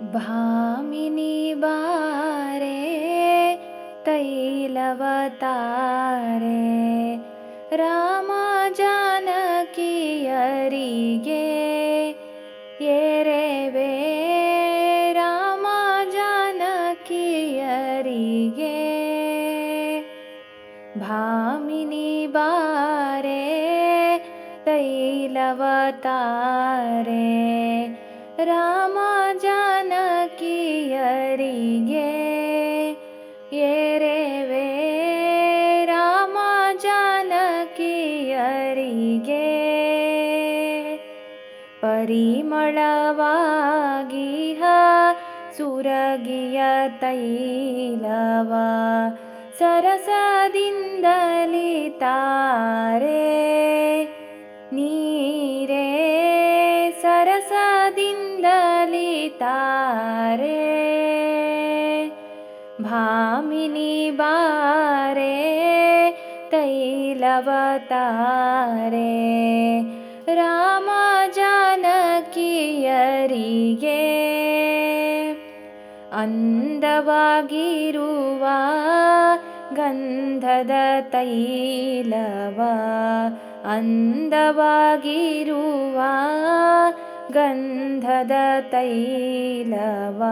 भिनी बा तैलवता रे रामा जनकीयरि गे एनकीयरि गे भिनी बरे तैलवता रे राम ಪರಿಮಳವಾಗಿಹ ಸುರಗಿಯ ತೈಲವ ಸರಸದಿಂದಲಿ ತಾರೆ ನೀರೇ ಸರಸದಿಂದಲಿ ತಾರೆ ಭಾಮಿನಿ ಬಾರೆ ತೈಲವತಾರೆ ರಾಮ ಜಾನಕಿಯರಿಗೆ ಅಂದವಾಗಿರುವ ಗಂಧದ ತೈಲವ ಅಂದವಾಗಿರುವ ಗಂಧದ ತೈಲವ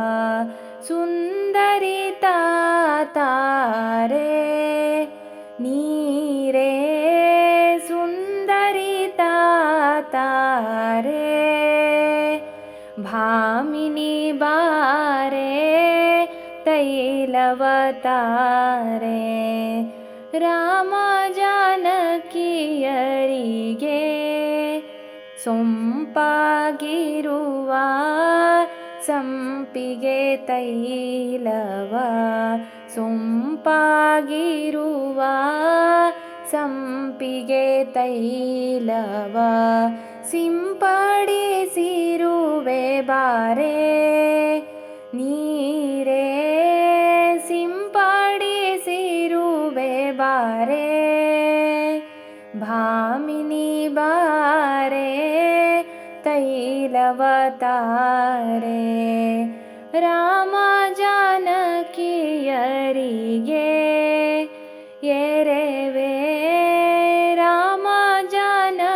ಸುಂದರಿ ತಾರೆ ನೀರೇ ಸುಂದರಿ ತಾರೆ ಭಾಮಿನಿ ಬಾರೆ ತೈಲವತಾರೆ. ರಾಮ ಜಾನಕಿಯರಿಗೆ ಸೊಂಪಾಗಿರುವ ಸಂಪಿಗೆ ತೈಲವ ಸೊಂಪಾಗಿರುವ ಸಂಪಿಗೆ ತೈಲವ. ಸಿಂಪಡಿಸಿರುವೆ ಬಾರೆ ನೀರೇ ಸಿಂಪಡಿಸಿರುವೆ ಬಾರೆ ಭಾಮಿನಿ ಬಾರೆ ತೈಲವತಾರೆ ರಾಮ ಜಾನಕಿಯರಿಗೆ ಎರೆವೆ ರಾಮ ಜಾನಕಿಯರಿಗೆ